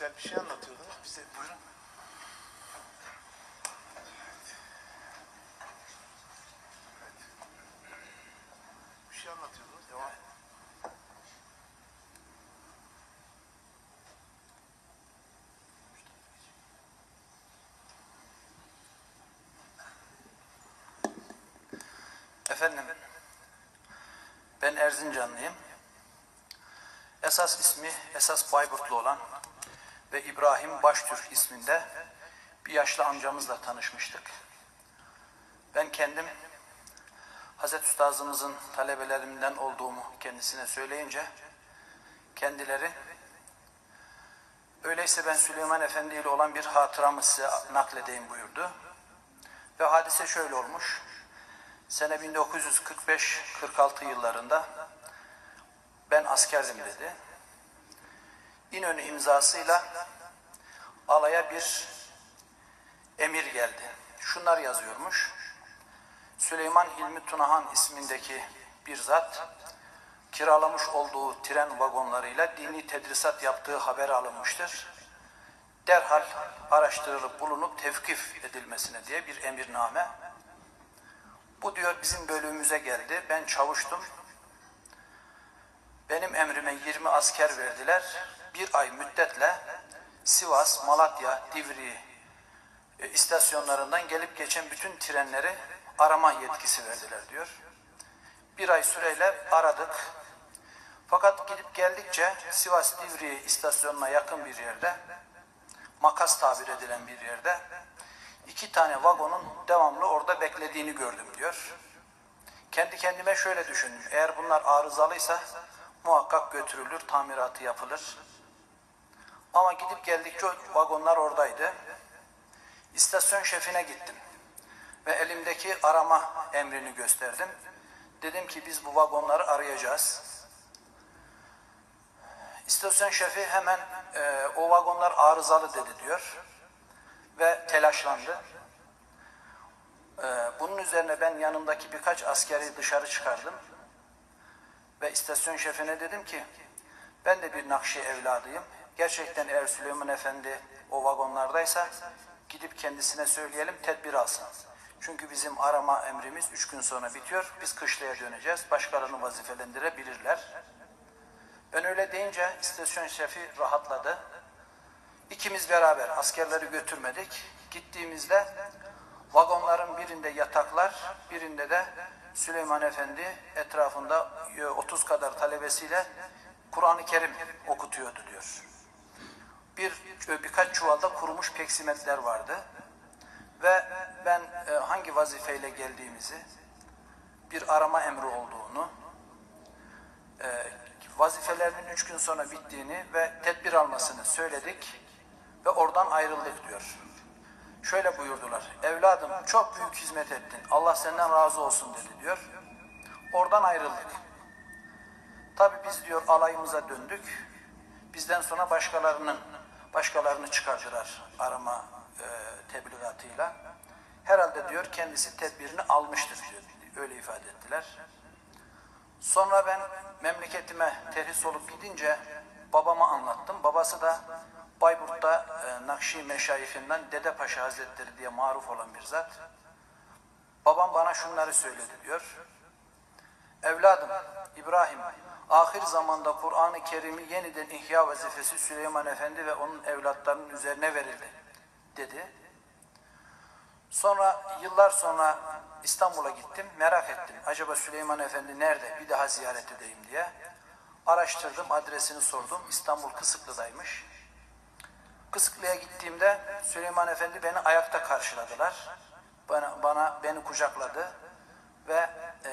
güzel bir şey anlatıyordunuz bize. Buyurun. Bir şey anlatıyordunuz. Devam. Efendim, ben Erzincanlıyım. Esas ismi esas Bayburtlu olan ve İbrahim Baştürk isminde bir yaşlı amcamızla tanışmıştık. Ben kendim Hazreti Üstazımızın talebelerimden olduğumu kendisine söyleyince kendileri öyleyse ben Süleyman Efendi ile olan bir hatıramı size nakledeyim buyurdu. Ve hadise şöyle olmuş. Sene 1945-46 yıllarında ben askerdim dedi. İnönü imzasıyla alaya bir emir geldi. Şunlar yazıyormuş. Süleyman Hilmi Tunahan ismindeki bir zat kiralamış olduğu tren vagonlarıyla dini tedrisat yaptığı haber alınmıştır. Derhal araştırılıp bulunup tevkif edilmesine diye bir emirname bu diyor bizim bölüğümüze geldi. Ben çavuştum. Benim emrime 20 asker verdiler. Bir ay müddetle Sivas, Malatya, Divri e, istasyonlarından gelip geçen bütün trenleri arama yetkisi verdiler diyor. Bir ay süreyle aradık. Fakat gidip geldikçe Sivas Divri istasyonuna yakın bir yerde makas tabir edilen bir yerde iki tane vagonun devamlı orada beklediğini gördüm diyor. Kendi kendime şöyle düşündüm. Eğer bunlar arızalıysa muhakkak götürülür, tamiratı yapılır. Ama gidip geldikçe vagonlar oradaydı. İstasyon şefine gittim. Ve elimdeki arama emrini gösterdim. Dedim ki biz bu vagonları arayacağız. İstasyon şefi hemen e, o vagonlar arızalı dedi diyor ve telaşlandı. Ee, bunun üzerine ben yanımdaki birkaç askeri dışarı çıkardım. Ve istasyon şefine dedim ki, ben de bir Nakşi evladıyım. Gerçekten eğer Süleyman Efendi o vagonlardaysa gidip kendisine söyleyelim tedbir alsın. Çünkü bizim arama emrimiz üç gün sonra bitiyor. Biz kışlaya döneceğiz. Başkalarını vazifelendirebilirler. Ben öyle deyince istasyon şefi rahatladı. İkimiz beraber askerleri götürmedik. Gittiğimizde vagonların birinde yataklar, birinde de Süleyman Efendi etrafında 30 kadar talebesiyle Kur'an-ı Kerim okutuyordu diyor. Bir birkaç çuvalda kurumuş peksimetler vardı. Ve ben e, hangi vazifeyle geldiğimizi, bir arama emri olduğunu, e, vazifelerinin üç gün sonra bittiğini ve tedbir almasını söyledik ve oradan ayrıldık diyor. Şöyle buyurdular. Evladım çok büyük hizmet ettin. Allah senden razı olsun dedi diyor. Oradan ayrıldık. Tabi biz diyor alayımıza döndük. Bizden sonra başkalarının başkalarını çıkardılar arama e, tebligatıyla. Herhalde diyor kendisi tedbirini almıştır diyor. Öyle ifade ettiler. Sonra ben memleketime terhis olup gidince babama anlattım. Babası da Bayburt'ta e, Nakşi Meşayihinden Dede Paşa Hazretleri diye maruf olan bir zat. Babam bana şunları söyledi diyor. Evladım İbrahim ahir zamanda Kur'an-ı Kerim'i yeniden ihya vazifesi Süleyman Efendi ve onun evlatlarının üzerine verildi dedi. Sonra yıllar sonra İstanbul'a gittim merak ettim. Acaba Süleyman Efendi nerede bir daha ziyaret edeyim diye. Araştırdım adresini sordum. İstanbul Kısıklı'daymış. Kısıklı'ya gittiğimde Süleyman Efendi beni ayakta karşıladılar. Bana, bana beni kucakladı ve e,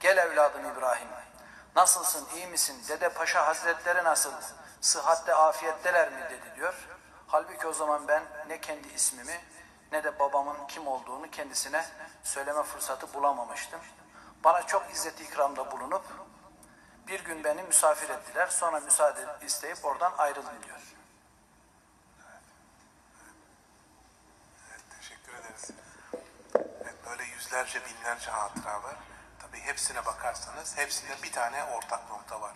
gel evladım İbrahim. Nasılsın, iyi misin? Dede Paşa Hazretleri nasıl? Sıhhatte, afiyetteler mi? dedi diyor. Halbuki o zaman ben ne kendi ismimi ne de babamın kim olduğunu kendisine söyleme fırsatı bulamamıştım. Bana çok izzet ikramda bulunup bir gün beni misafir ettiler. Sonra müsaade isteyip oradan ayrıldım diyor. Evet, teşekkür ederiz. Evet, böyle yüzlerce, binlerce hatıra var. Tabii hepsine bakarsanız hepsinde bir tane ortak nokta var.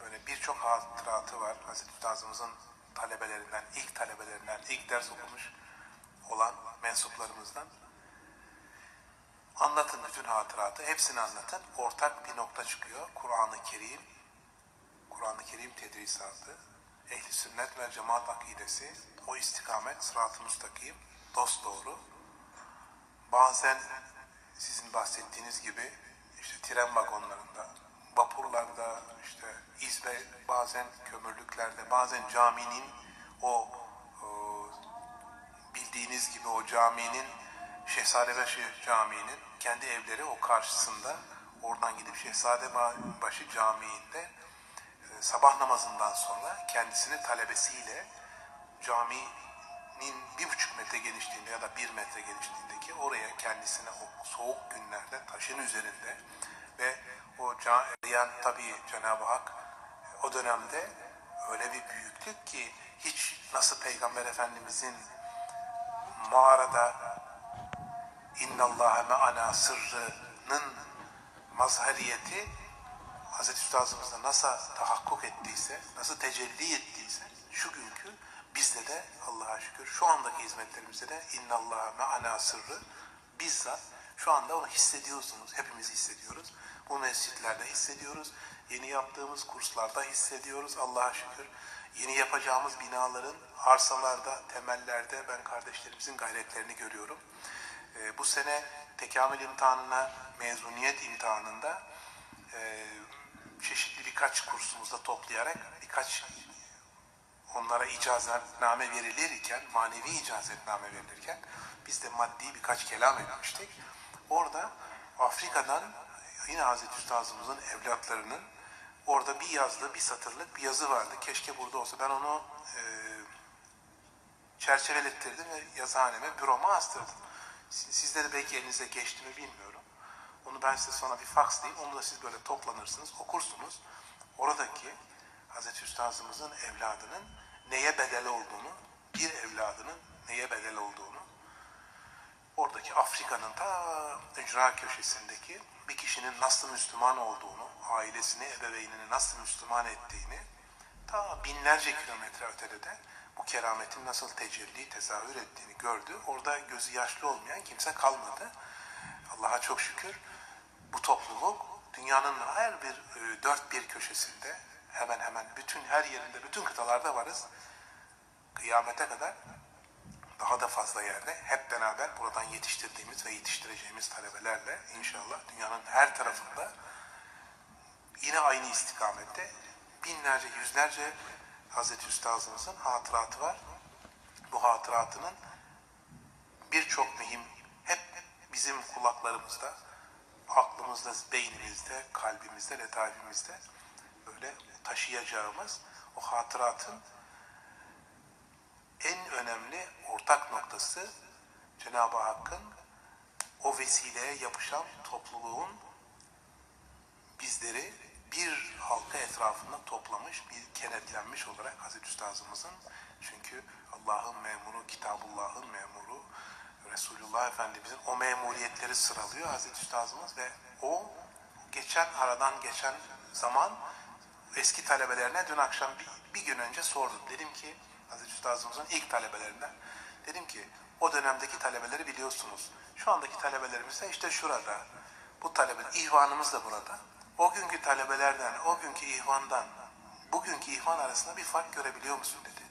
Böyle birçok hatıratı var. Hazreti Üstazımızın talebelerinden, ilk talebelerinden, ilk ders okumuş olan mensuplarımızdan anlatın bütün hatıratı, hepsini anlatın. Ortak bir nokta çıkıyor. Kur'an-ı Kerim, Kur'an-ı Kerim tedrisatı, ehli sünnet ve cemaat akidesi, o istikamet, sırat-ı müstakim, dost doğru. Bazen sizin bahsettiğiniz gibi işte tren vagonlarında, vapurlarda, işte izbe, bazen kömürlüklerde, bazen caminin o, o bildiğiniz gibi o caminin Şehzadebaşı Camii'nin kendi evleri o karşısında. Oradan gidip Şehzadebaşı Camii'nde e, sabah namazından sonra kendisini talebesiyle caminin bir buçuk metre genişliğinde ya da bir metre genişliğindeki oraya kendisine o soğuk günlerde taşın üzerinde ve o can, tabii Cenab-ı Hak o dönemde öyle bir büyüklük ki hiç nasıl Peygamber Efendimizin mağarada İnna Allahe me'ana sırrının mazhariyeti Hz. Üstazımızda nasıl tahakkuk ettiyse, nasıl tecelli ettiyse şu günkü bizde de Allah'a şükür şu andaki hizmetlerimizde de İnna Allahe me'ana sırrı bizzat şu anda onu hissediyorsunuz. Hepimiz hissediyoruz. Bu mescitlerde hissediyoruz. Yeni yaptığımız kurslarda hissediyoruz. Allah'a şükür. Yeni yapacağımız binaların arsalarda, temellerde ben kardeşlerimizin gayretlerini görüyorum. Ee, bu sene tekamül imtihanına, mezuniyet imtihanında e, çeşitli birkaç kursumuzda toplayarak birkaç onlara icazetname verilirken, manevi icazetname verilirken biz de maddi birkaç kelam etmiştik. Orada Afrika'dan yine Hazreti Üstazımızın evlatlarının orada bir yazdığı bir satırlık bir yazı vardı. Keşke burada olsa. Ben onu e, çerçevelettirdim ve yazıhaneme, büroma astırdım. Siz- Sizde de belki elinize geçti mi bilmiyorum. Onu ben size sonra bir fakslayayım. Onu da siz böyle toplanırsınız, okursunuz. Oradaki Hazreti Üstazımızın evladının neye bedel olduğunu, bir evladının neye bedel olduğunu, oradaki Afrika'nın ta ücra köşesindeki bir kişinin nasıl Müslüman olduğunu, ailesini, ebeveynini nasıl Müslüman ettiğini, ta binlerce kilometre ötede de bu kerametin nasıl tecelli, tezahür ettiğini gördü. Orada gözü yaşlı olmayan kimse kalmadı. Allah'a çok şükür bu topluluk dünyanın her bir e, dört bir köşesinde hemen hemen bütün her yerinde, bütün kıtalarda varız. Kıyamete kadar daha da fazla yerde hep beraber buradan yetiştirdiğimiz ve yetiştireceğimiz talebelerle inşallah dünyanın her tarafında yine aynı istikamette binlerce, yüzlerce Hazreti Üstazımızın hatıratı var. Bu hatıratının birçok mühim hep bizim kulaklarımızda, aklımızda, beynimizde, kalbimizde, letaifimizde böyle taşıyacağımız o hatıratın en önemli ortak noktası Cenab-ı Hakk'ın o vesileye yapışan topluluğun bizleri bir halka etrafında toplamış, bir kenetlenmiş olarak Hazreti Üstazımızın çünkü Allah'ın memuru, Kitabullah'ın memuru, Resulullah Efendimizin o memuriyetleri sıralıyor Hazreti Üstazımız ve o geçen aradan geçen zaman eski talebelerine dün akşam bir, bir gün önce sordum. Dedim ki Hazreti Üstazımızın ilk talebelerinden dedim ki o dönemdeki talebeleri biliyorsunuz. Şu andaki talebelerimiz de işte şurada. Bu talebe, ihvanımız da burada. O günkü talebelerden, o günkü ihvandan, bugünkü ihvan arasında bir fark görebiliyor musun dedi.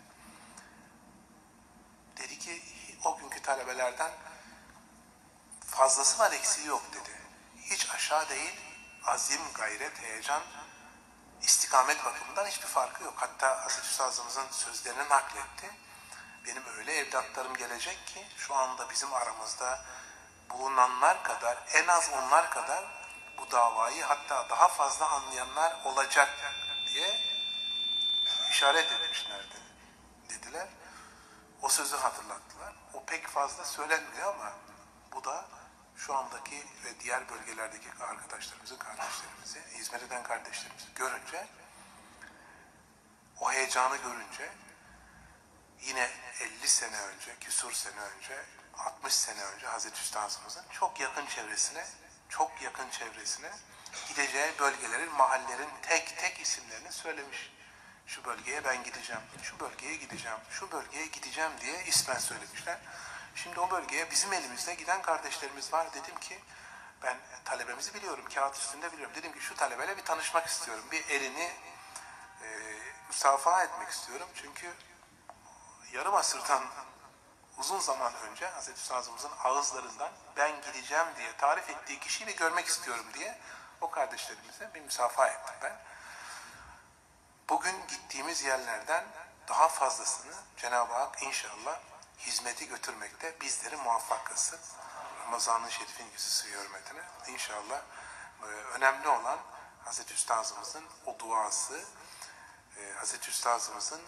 Dedi ki o günkü talebelerden fazlası var eksiği yok dedi. Hiç aşağı değil, azim, gayret, heyecan, istikamet bakımından hiçbir farkı yok. Hatta Hazreti Üstazımızın sözlerini nakletti. Benim öyle evlatlarım gelecek ki şu anda bizim aramızda bulunanlar kadar, en az onlar kadar bu davayı hatta daha fazla anlayanlar olacak diye işaret etmişlerdi dediler. O sözü hatırlattılar. O pek fazla söylenmiyor ama şu andaki ve diğer bölgelerdeki arkadaşlarımızı, kardeşlerimizi, hizmet eden kardeşlerimizi görünce, o heyecanı görünce, yine 50 sene önce, küsur sene önce, 60 sene önce Hazreti Üstazımızın çok yakın çevresine, çok yakın çevresine gideceği bölgelerin, mahallelerin tek tek isimlerini söylemiş. Şu bölgeye ben gideceğim, şu bölgeye gideceğim, şu bölgeye gideceğim diye ismen söylemişler. Şimdi o bölgeye bizim elimizde giden kardeşlerimiz var. Dedim ki ben talebemizi biliyorum, kağıt üstünde biliyorum. Dedim ki şu talebeyle bir tanışmak istiyorum. Bir elini e, müsafaha etmek istiyorum. Çünkü yarım asırdan uzun zaman önce Hazreti Üstazımızın ağızlarından ben gideceğim diye tarif ettiği kişiyi bir görmek istiyorum diye o kardeşlerimize bir müsafaha ettim ben. Bugün gittiğimiz yerlerden daha fazlasını Cenab-ı Hak inşallah hizmeti götürmekte bizleri muvaffak kılsın. Ramazan-ı Şerif'in yüzüsü hürmetine. İnşallah e, önemli olan Hazreti Üstazımızın o duası, e, Hazreti Üstazımızın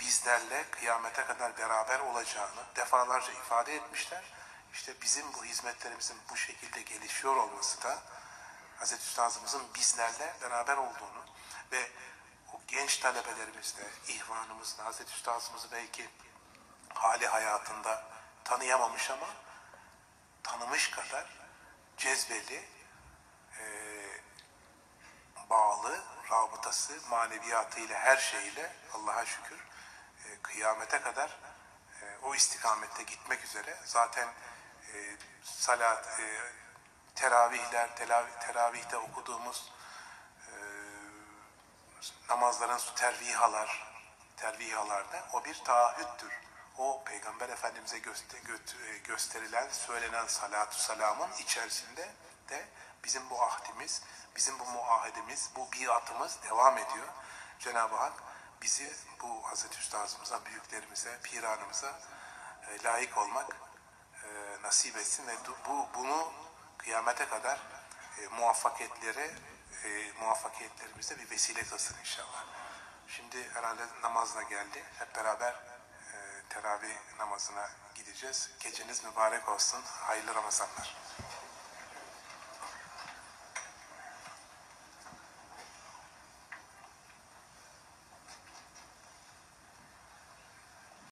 bizlerle kıyamete kadar beraber olacağını defalarca ifade etmişler. İşte bizim bu hizmetlerimizin bu şekilde gelişiyor olması da Hazreti Üstazımızın bizlerle beraber olduğunu ve o genç talebelerimizle, ihvanımızla Hazreti Üstazımızı belki hali hayatında tanıyamamış ama tanımış kadar cezbeli, eee, bağlı, rabıtası, maneviyatıyla, her şeyle Allah'a şükür e, kıyamete kadar e, o istikamette gitmek üzere. Zaten e, salat, e, teravihler, telavi- teravihte okuduğumuz e, namazların tervihalar, tervihalarda o bir taahhüttür. O Peygamber Efendimiz'e e, gösterilen, söylenen salatu salamın içerisinde de bizim bu ahdimiz, bizim bu muahedimiz, bu biatımız devam ediyor. Cenab-ı Hak bizi bu Hazreti Üstazımıza, büyüklerimize, piranımıza e, layık olmak e, nasip etsin ve bu bunu kıyamete kadar e, muvaffakiyetlere e, muvaffakiyetlerimize bir vesile kılsın inşallah. Şimdi herhalde namazla geldi. Hep beraber teravih namazına gideceğiz. Geceniz mübarek olsun. Hayırlı Ramazanlar.